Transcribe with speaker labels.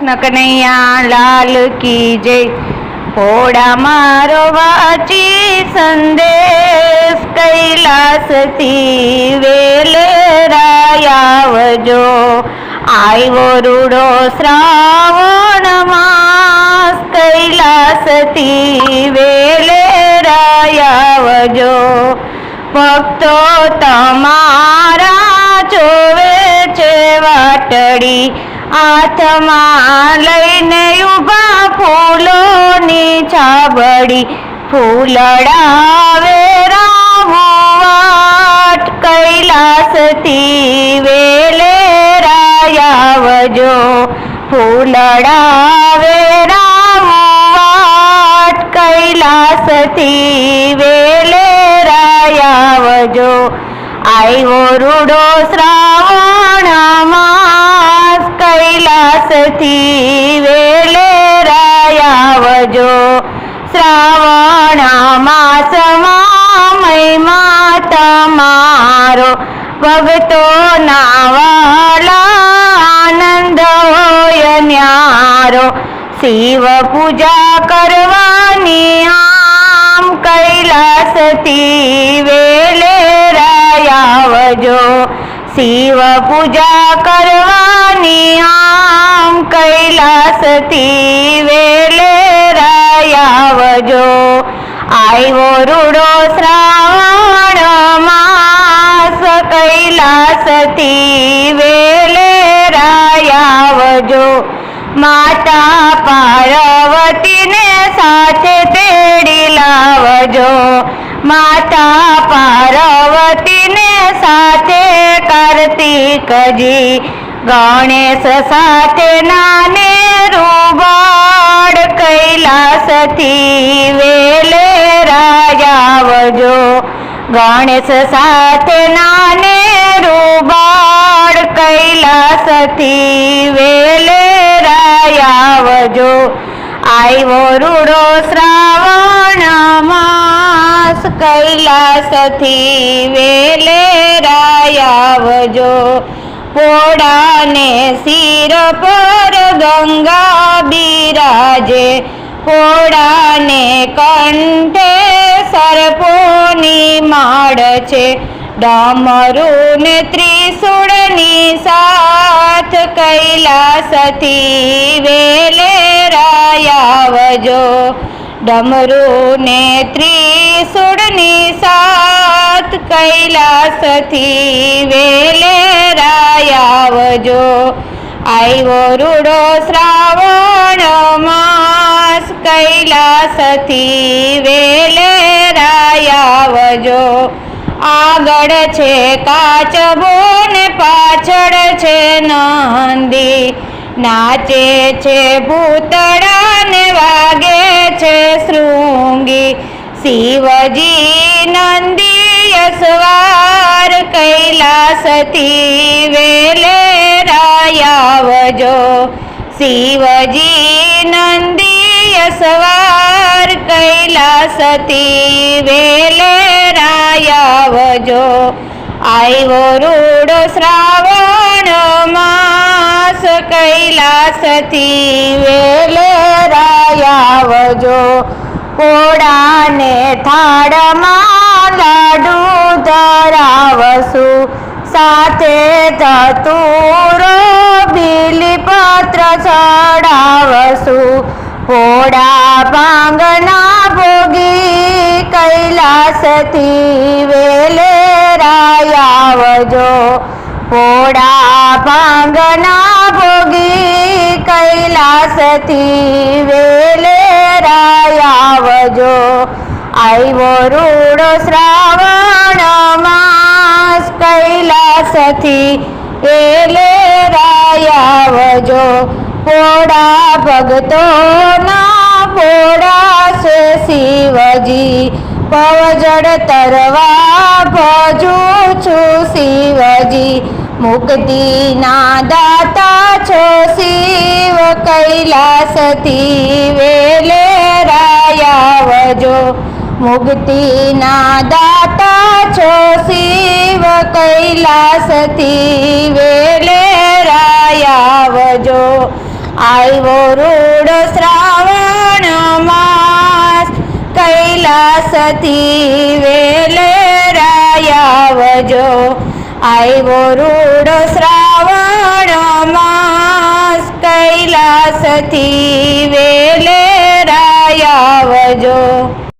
Speaker 1: કનૈયા લાલ કી જય. ઘોડા મારો વાચી સંદેશ કૈલાસથી વેલરાયાવજો આવ્યો રૂડો શ્રાવણ માસ કૈલાસથી વેલરાયાવજો ભક્તો તમારા જોવે છે વાટડી. હાથમાં લઈને ઊભા ફૂલોની છાબડી ફૂલડાવે રામવાટ કૈલાસથી વેલે રાયાવજો ફૂલડાવે રામવાટ કૈલાસથી વેલે રાયાવજો આવ્યો રૂડો શ્રાવણ કૈલાસથી વેલે રાયાવજો. શ્રાવણ માસમાં મહિમા તમારો ભગતો નાવાલા આનંદ હોય ન્યારો. શિવ પૂજા કરવાની આમ કૈલાસથી શિવ પૂજા કરવાની આમ કૈલાસથી વેલે રાયાવજો. આવ્યો રૂડો શ્રાવણ માસ કૈલાસથી વેલે રાયાવજો. માતા પાર્વતીને સાથે તેડી લાવજો. માતા પાર્વતીને સાથે કાર્તિકજી ગણેશ સાથે નાને રૂબાડ કૈલાસથી વેલે રાજાવજો. ગણેશ સાથે નાને રૂબાડ કૈલાસથી વેલે રાયાવજો આવ્યો રૂડો શ્રાવણ માસ કૈલાસથી વેલે રાયાવજો. પોડાને શિર પર ગંગા બિરાજે. પોડાને કંઠે સર્પોની માળ છે. ડમરુને ત્રિશુળની સાથ કૈલાસથી વેલે રાયાવજો. ડમરુને ત્રિશુળની સાત કૈલાસથી વેલે રાયાવજો. આવ્યો રૂડો શ્રાવણ માસ કૈલાસથી વેલે રાયાવજો. આગળ છે કાચબો ને પાછળ છે નંદી. નાચે છે ભૂતળા ને વાગે છે શૃંગી. શિવજી નંદી યસવાર કૈલાસથી વેલે રાયાવજો. શિવજી નંદી યસવાર કૈલાસથી વેલે રાયાવજો. આવ્યો રૂડો શ્રાવણ માસ કૈલાસથી વેલે રાયાવજો. કોડાને થાળમાં લાડુ ધરાવશું. સાથે ધતુરો બીલીપત્ર ચડાવશું. ઘોડા ભાંગના ભોગી કૈલાસથી વેલે રાયાવજો ઘોડા ભાંગના ભોગી કૈલાસથી વેલે રાયાવજો. આવ્યો રૂડો શ્રાવણ માસ કૈલાસથી એલે રાયાવજો. પોડા ભગતોના પોડા છે શિવજી. પવજડ તરવા ભજું છું શિવજી. મુક્તિના દાતા છો શિવ કૈલાસથી વેલે રાયાવજો. મુક્તિના દાતા છો શિવ કૈલાસથી વેલે રાયાવજો. આવ્યો રૂડ શ્રાવણ માસ, કૈલાસથી વેલે રાયાવજો. આવ્યો રૂડો શ્રાવણ માસ કૈલાસથી વેલે રાયાવજો